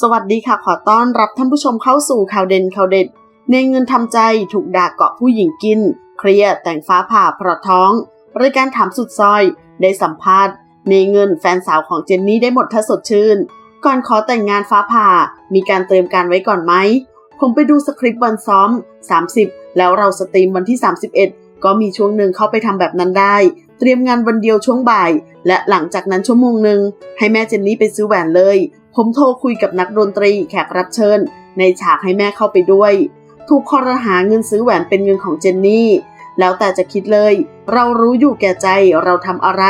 สวัสดีค่ะขอต้อนรับท่านผู้ชมเข้าสู่ข่าวเด่นข่าวเด็ด ในเงินทำใจถูกด่าเกาะผู้หญิงกิน เครียดแต่งฟ้าผ่าเพราะท้องรายการถามสุดซอย ได้สัมภาษณ์ ในเงินแฟนสาวของเจนนี่ได้หมดถ้าสดชื่น ก่อนขอแต่งงานฟ้าผ่า มีการเตรียมการไว้ก่อนไหม ผมไปดูสคริปต์วันซ้อม 30 แล้วเราสตรีมวันที่ 31 ก็มีช่วงหนึ่งเข้าไปทำแบบนั้นได้ เตรียมงานวันเดียวช่วงบ่าย และหลังจากนั้นชั่วโมงหนึ่งให้แม่เจนนี่ไปซื้อแหวนเลย ผมโทรคุยกับนักดนตรีแขกรับเชิญ ในฉากให้แม่เข้าไปด้วย ถูกคอรหาเงินซื้อแหวนเป็นเงินของเจนนี่ แล้วแต่จะคิดเลย เรารู้อยู่แก่ใจเราทำอะไร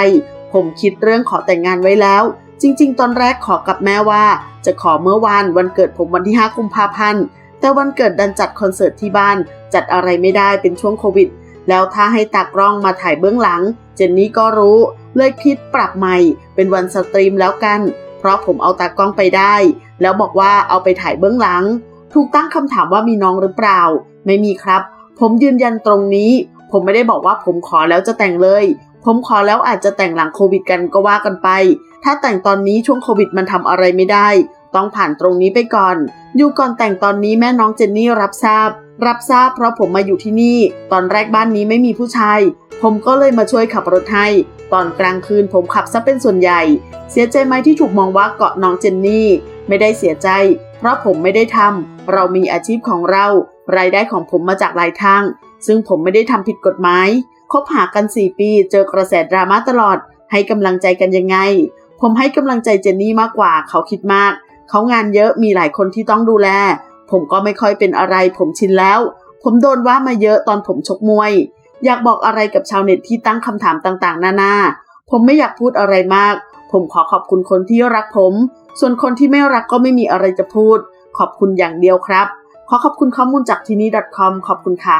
ผมคิดเรื่องขอแต่งงานไว้แล้ว จริง ๆ ตอนแรกขอกับแม่ว่า จะขอเมื่อวานวันเกิดผมวันที่ 5 กุมภาพันธ์แต่วันเกิดดันจัดคอนเสิร์ตที่บ้าน จัดอะไรไม่ได้เป็นช่วงโควิด แล้วถ้าให้ตากล้องมาถ่ายเบื้องหลัง เจนนี่ก็รู้ เลยคิดปรับใหม่ เป็นวันสตรีมแล้วกัน เพราะผมเอาตากล้องไปได้ แล้วบอกว่าเอาไปถ่ายเบื้องหลัง ถูกตั้งคำถามว่ามีน้องหรือเปล่า ไม่มีครับ ผมยืนยันตรงนี้ ผมไม่ได้บอกว่าผมขอแล้วจะแต่งเลย ผมขอแล้วอาจจะแต่งหลังโควิดกันก็ว่ากันไป ถ้าแต่งตอนนี้ช่วงโควิดมันทำอะไรไม่ได้ ต้องผ่านตรงนี้ไปก่อน อยู่ก่อนแต่งตอนนี้แม่น้องเจนนี่รับทราบ รับทราบเพราะผมมาอยู่ที่นี่ ตอนแรกบ้านนี้ไม่มีผู้ชาย ผมก็เลยมาช่วยขับรถให้ ตอนกลางคืนผมขับซะเป็นส่วนใหญ่ เสียใจไหมที่ถูกมองว่าเกาะน้องเจนนี่ ไม่ได้เสียใจ เพราะผมไม่ได้ทำ เรามีอาชีพของเรา รายได้ของผมมาจากหลายทาง ซึ่งผมไม่ได้ทำผิดกฎหมาย คบหากัน 4 ปี เจอกระแสดราม่าตลอด ให้กำลังใจกันยังไง ผมให้กำลังใจเจนนี่มากกว่า เขาคิดมาก เขางานเยอะมีหลายคนที่ต้องดูแล ผมก็ไม่ค่อยเป็นอะไร ผมชินแล้ว ผมโดนว่ามาเยอะตอนผมชกมวย อยากบอกอะไรกับชาวเน็ตที่ตั้งคำถามต่างๆ นานา ผมไม่อยากพูดอะไรมาก ผมขอขอบคุณคนที่รักผม ส่วนคนที่ไม่รักก็ไม่มีอะไรจะพูด ขอบคุณอย่างเดียวครับ ขอขอบคุณข้อมูลจากที่นี่ .com ขอบคุณค่ะ